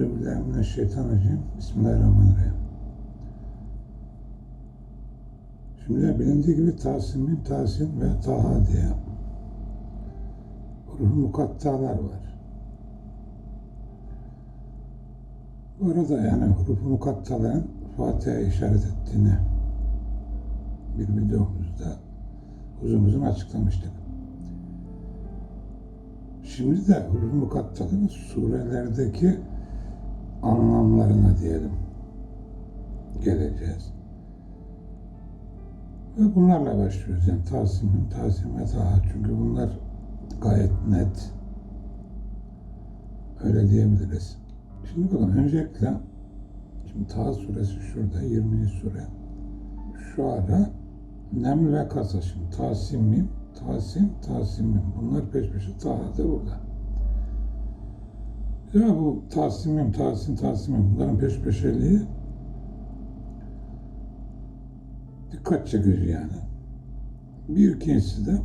Euzubillahimineşşeytanirracim. Bismillahirrahmanirrahim. Şimdi bilindiği gibi Tahsin, Tahsin ve Taha diye ruh mukattalar var. Bu arada yani ruh mukattaların Fatiha'ya işaret ettiğini bir videomuzda uzun uzun açıklamıştık. Şimdi de ruh mukattaların surelerdeki anlamlarına diyelim geleceğiz. Ve bunlarla başlıyoruz. Yani Tahsin'in, Tahsin ve Taha. Çünkü bunlar gayet net. Öyle diyebiliriz. Şimdi bakın öncelikle şimdi Taha suresi şurada 20. sure. Şu ara Neml ve Kasa şimdi Tahsin Mim, Tahsin, Tahsin Mim. Bunlar peş peşe Taha da burada. Ya bu Tahsin Mim, Tahsin, Tahsin Mim bunların peş peşeliği dikkat çekici yani. Bir ikincisi de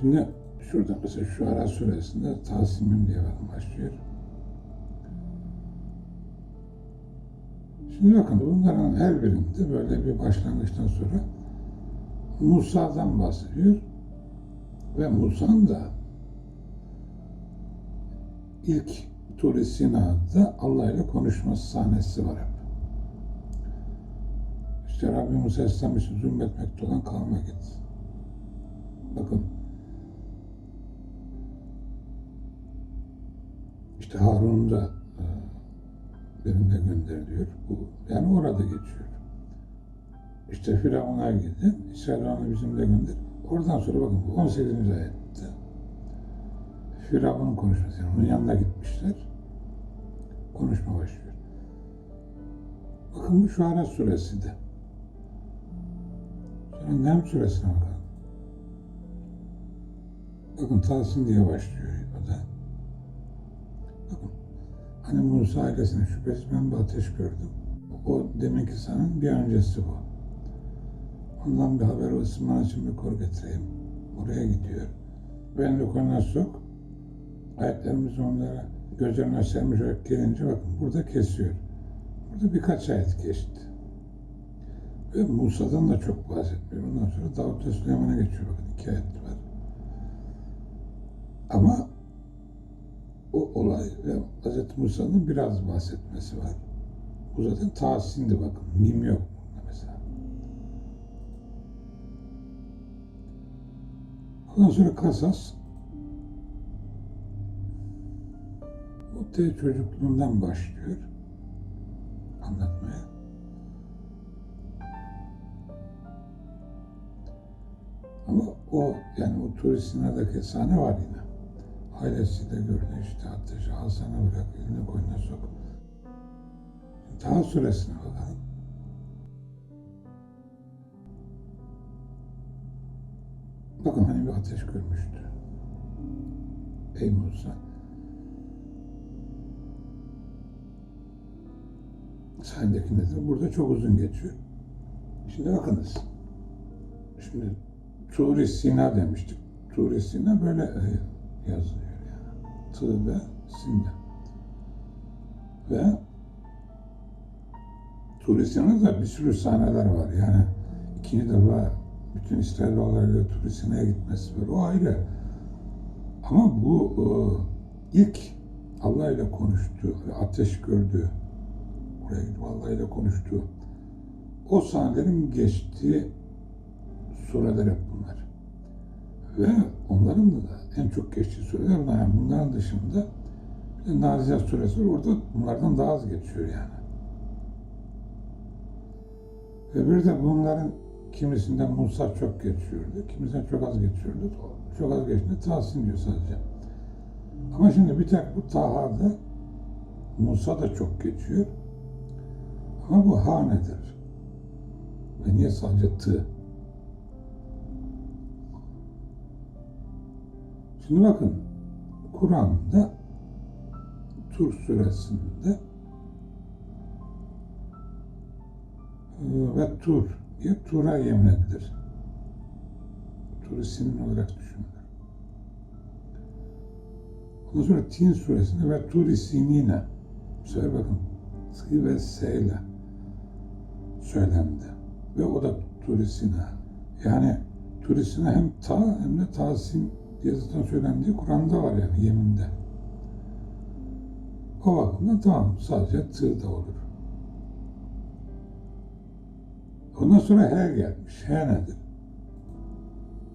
şimdi şurada mesela şu ara suresinde Tahsin Mim diye başlıyor. Şimdi bakın bunların her birinde böyle bir başlangıçtan sonra Musa'dan bahsediyor ve Musa'nın da ilk Tur-i Sina'da Allah ile konuşması sahnesi var hep. İşte Rabbimiz seslenmiş zulmetmekte olan kavme git. Bakın işte Harun'u da e, benimle gönder diyor. Bu, yani orada geçiyor. İşte Firavun'a gidin, İsrail'i bizimle gönder. Oradan sonra bakın bu 18. ayette Firavun'un konuşması. Yani onun yanına gitmişler. Konuşma başlıyor. Bakın bu Şuara suresi de. Sonra Nem suresine bakalım. Bakın Tahsin diye başlıyor o da. Bakın hani Musa ailesine şüphesiz ben bir ateş gördüm. O demek ki sanın bir öncesi bu. Ondan bir haber bana için bir kor getireyim. Oraya gidiyor. Ben de konuya sok. Ayetlerimiz onlara gözlerine sermiş olarak gelince bakın burada kesiyor. Burada birkaç ayet geçti. Ve Musa'dan da çok bahsetmiyor. Ondan sonra Davut ve Süleyman'a geçiyor. Bakın iki ayet var. Ama o olay ve Hz. Musa'nın biraz bahsetmesi var. Bu zaten Tahsin'di bakın. Mim yok burada mesela. Ondan sonra Kasas o de çocukluğundan başlıyor anlatmaya. Ama o yani o turistinadaki sahne var yine. Ailesiyle gördü işte ateşi Hasan'a bırak elini koynuna sok. Taha suresine bakalım. Bakın hani bir ateş görmüştü. Ey Musa. Sahildeki nedir? Burada çok uzun geçiyor. Şimdi bakınız. Şimdi Turi Sina demiştik. Turi Sina böyle e, yazılıyor yani. Tı ve Sin'de. Ve Turi Sina'da bir sürü sahneler var. Yani ikinci defa bütün İsrailoğullarıyla Turi Sina'ya gitmesi var. O ayrı. Ama bu e, ilk Allah ile konuştu, ateş gördü, Allah ile konuştu. O sahnelerin geçtiği sureler hep bunlar. Ve onların da, en çok geçtiği sureler bunlar. Yani bunların dışında Naziyat suresi var. Orada bunlardan daha az geçiyor yani. Ve bir de bunların kimisinde Musa çok geçiyordu, kimisinde çok az geçiyordu. Çok az geçtiğinde Tahsin diyor sadece. Ama şimdi bir tek bu Taha'da Musa da çok geçiyor. Ama bu ha nedir? Ve niye sadece tı? Şimdi bakın Kur'an'da Tur suresinde ve Tur diye Tur'a yemin edilir. Tur'u sinin olarak düşünülür. Ondan sonra Tin suresinde ve Tur-i Sinine Bu sefer bakın T ve S ile söylendi. Ve o da turisina. Yani turisina hem ta hem de tasin diye zaten söylendiği Kur'an'da var yani yeminde. O bakımdan tamam sadece tığ da olur. Ondan sonra he gelmiş. He nedir?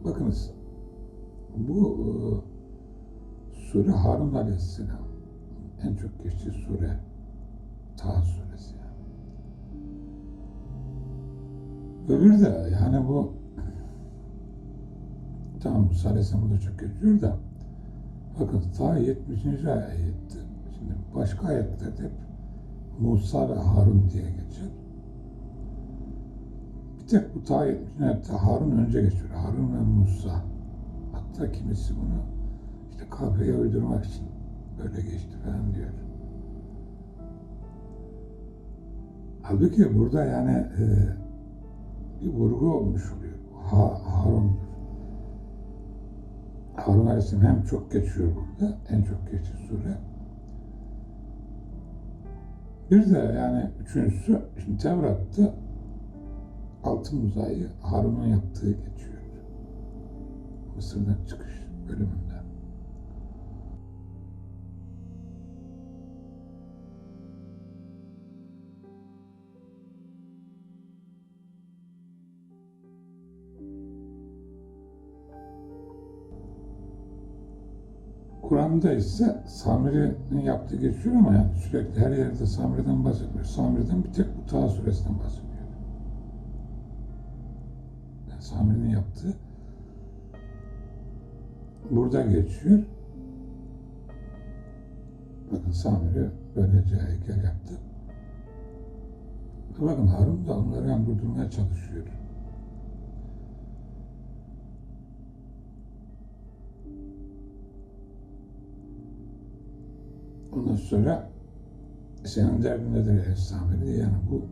Bakınız bu e, sure Harun Aleyhisselam en çok geçtiği sure Taha suresi Öbür de yani bu tamam Musa Aleyhisselam da çok geçiyor da bakın ta 70. ayette şimdi başka ayetlerde hep Musa ve Harun diye geçer. Bir tek bu ta 70. ayette Harun önce geçiyor. Harun ve Musa. Hatta kimisi bunu işte kafeye uydurmak için böyle geçti falan diyor. Halbuki burada yani e, bir vurgu olmuş oluyor. Ha, Harun'dur. Harun Aleyhisselam hem çok geçiyor burada, en çok geçiyor sure. Bir de yani üçüncüsü, şimdi Tevrat'ta altın uzayı Harun'un yaptığı geçiyor. Mısır'dan çıkış bölümünde. Kur'an'da ise Samiri'nin yaptığı geçiyor ama yani sürekli her yerde Samiri'den bahsetmiyor. Samiri'den bir tek bu Taha suresinden bahsediyor. Yani Samiri'nin yaptığı burada geçiyor. Bakın Samiri böylece heykel yaptı. Bakın Harun da onları yani durdurmaya çalışıyor. Ondan sonra senin derdin nedir diye yani bu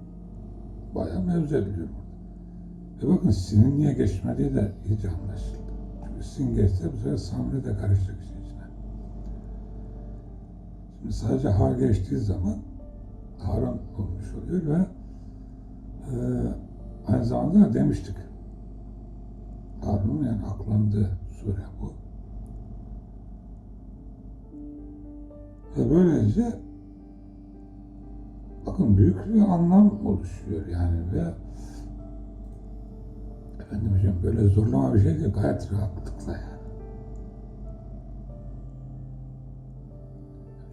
bayağı mevzu ediliyor burada. Ve bakın sinin niye geçmediği de iyice anlaşıldı. Çünkü sin geçse bu sefer Samiri de karışacak işin içine. Şimdi sadece ha geçtiği zaman Harun olmuş oluyor ve e, aynı zamanda da demiştik Harun'un yani aklandığı sure bu. Ve böylece bakın büyük bir anlam oluşuyor yani ve efendim hocam böyle zorlama bir şey değil gayet rahatlıkla yani.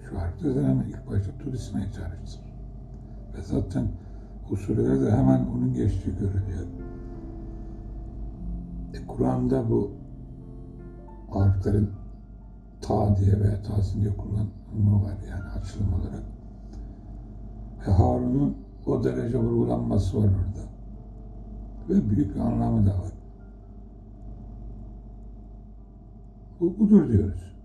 Şu harfte zaten ilk başta turizme çağrıştır. Ve zaten bu surelerde hemen onun geçtiği görülüyor. E, Kur'an'da bu harflerin ta diye veya tahsin diye kullanımı var yani açılım olarak. Ve Harun'un o derece vurgulanması var orada. Ve büyük bir anlamı da var. Bu budur diyoruz.